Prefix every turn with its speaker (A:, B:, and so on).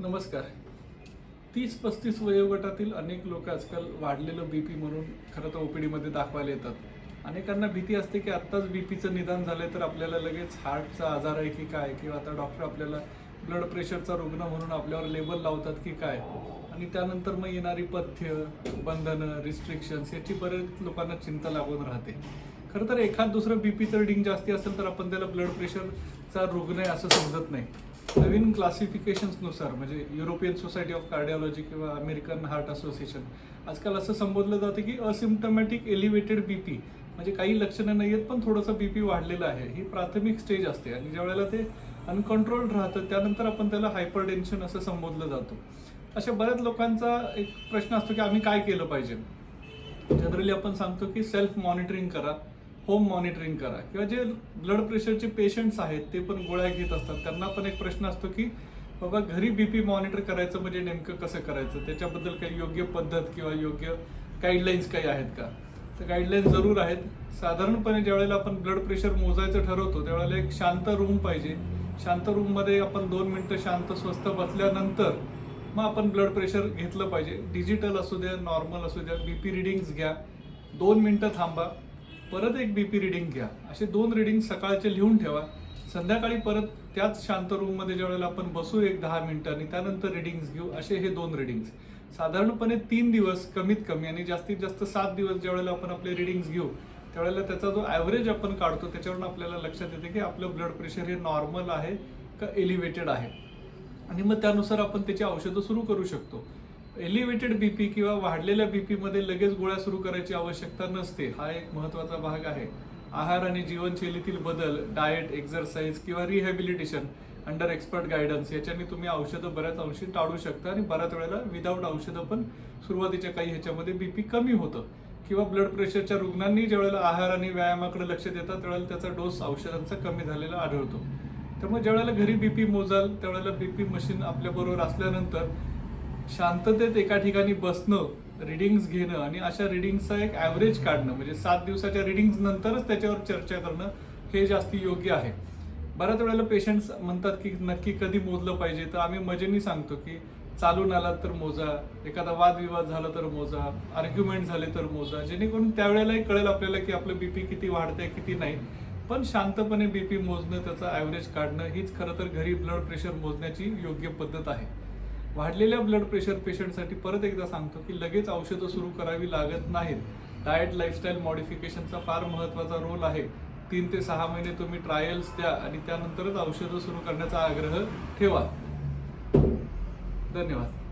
A: नमस्कार. तीस पस्तीस वयोगटातील अनेक लोक आजकाल वाढलेलं बी पी म्हणून खरं तर ओपीडीमध्ये दाखवायला येतात. अनेकांना भीती असते की आत्ताच बी पीचं निदान झालं तर आपल्याला लगेच हार्टचा आजार आहे की काय? किंवा आता डॉक्टर आपल्याला ब्लड प्रेशरचा रुग्ण म्हणून आपल्यावर लेबल लावतात की काय? आणि त्यानंतर मग येणारी पथ्य बंधनं रिस्ट्रिक्शन्स याची बरेच लोकांना चिंता लागून राहते. खरं तर एखाद दुसरं बी पीचं रिडिंग जास्ती असेल तर आपण त्याला ब्लड प्रेशरचा रुग्ण आहे असं समजत नाही. नवीन क्लासिफिकेशन्सनुसार म्हणजे युरोपियन सोसायटी ऑफ कार्डिओलॉजी किंवा अमेरिकन हार्ट असोसिएशन आजकाल असं संबोधलं जातं की असिम्टमॅटिक एलिव्हेटेड बीपी म्हणजे काही लक्षणं नाही आहेत पण थोडंसं बीपी वाढलेलं आहे. ही प्राथमिक स्टेज असते आणि ज्या वेळेला ते अनकंट्रोल्ड राहतं त्यानंतर आपण त्याला हायपर टेन्शन असं संबोधलं जातो. अशा बऱ्याच लोकांचा एक प्रश्न असतो की आम्ही काय केलं पाहिजे? जनरली आपण सांगतो की सेल्फ मॉनिटरिंग करा. होम मॉनिटरिंग करा. किंवा जे ब्लड प्रेशरचे पेशंट्स आहेत ते पण गोळ्या घेत असतात. त्यांना पण एक प्रश्न असतो की बाबा घरी बी पी मॉनिटर करायचं म्हणजे नेमकं कसं करायचं? त्याच्याबद्दल काही योग्य पद्धत किंवा योग्य गाईडलाईन्स काही आहेत का? तर गाईडलाईन्स जरूर आहेत. साधारणपणे ज्यावेळेला आपण ब्लड प्रेशर मोजायचं ठरवतो त्यावेळेला एक शांत रूम पाहिजे. शांत रूममध्ये आपण दोन मिनटं शांत स्वस्थ बसल्यानंतर मग आपण ब्लड प्रेशर घेतलं पाहिजे. डिजिटल असू द्या नॉर्मल असू द्या बी पी रिडिंग्स घ्या. दोन मिनटं थांबा. परत एक बीपी रिडिंग घ्या. असे दोन रिडिंग सकाळचे लिहून ठेवा. संध्याकाळी परत त्याच शांत रूममध्ये ज्या वेळेला आपण बसू एक दहा मिनटं आणि त्यानंतर रिडिंग्स घेऊ असे हे दोन रिडिंग्स साधारणपणे तीन दिवस कमीत कमी आणि जास्तीत जास्त सात दिवस ज्या वेळेला आपण आपले रिडिंग्स घेऊ त्यावेळेला त्याचा जो ॲव्हरेज आपण काढतो त्याच्यावरून आपल्याला लक्षात येते की आपलं ब्लड प्रेशर हे नॉर्मल आहे का एलिव्हेटेड आहे. आणि मग त्यानुसार आपण त्याची औषधं सुरू करू शकतो. एलिव्हेटेड बीपी किंवा वाढलेल्या बीपीमध्ये लगेच गोळ्या सुरू करायची आवश्यकता नसते. हा एक महत्त्वाचा भाग आहे. आहार आणि जीवनशैलीतील बदल डाएट एक्झरसाइज किंवा रिहॅबिलिटेशन अंडर एक्सपर्ट गायडन्स याच्याने तुम्ही औषधं बऱ्याच अंशी टाळू शकता आणि बऱ्याच वेळेला विदाऊट औषधं पण सुरुवातीच्या काही ह्याच्यामध्ये बीपी कमी होतं. किंवा ब्लड प्रेशरच्या रुग्णांनी ज्यावेळेला आहार आणि व्यायामाकडे लक्ष देतात त्यावेळेला त्याचा डोस औषधांचा कमी झालेला आढळतो. त्यामुळे ज्यावेळेला घरी बीपी मोजाल त्यावेळेला बीपी मशीन आपल्याबरोबर असल्यानंतर शांततेत एका ठिकाणी बसणं रिडिंग्स घेणं आणि अशा रिडिंग्सचा एक ॲव्हरेज काढणं म्हणजे सात दिवसाच्या रिडिंग्स नंतरच त्याच्यावर चर्चा करणं हे जास्ती योग्य आहे. बऱ्याच वेळेला पेशंट्स म्हणतात की नक्की कधी मोजलं पाहिजे? तर आम्ही मजेनी सांगतो की चालून आलात तर मोजा एखादा वादविवाद झाला तर मोजा आर्ग्युमेंट झाले तर मोजा. जेणेकरून त्यावेळेलाही कळेल आपल्याला की आपलं बीपी किती वाढतंय किती नाही. पण शांतपणे बीपी मोजणं त्याचा ॲव्हरेज काढणं हीच खरं तर घरी ब्लड प्रेशर मोजण्याची योग्य पद्धत आहे. वाढलेल्या ब्लड प्रेशर पेशंटसाठी परत एकदा सांगतो की लगेच औषधं सुरू करावी लागत नाहीत. डाएट लाईफस्टाईल मॉडिफिकेशनचा फार महत्त्वाचा रोल आहे. तीन ते सहा महिने तुम्ही ट्रायल्स द्या आणि त्यानंतरच औषधं सुरू करण्याचा आग्रह ठेवा. धन्यवाद.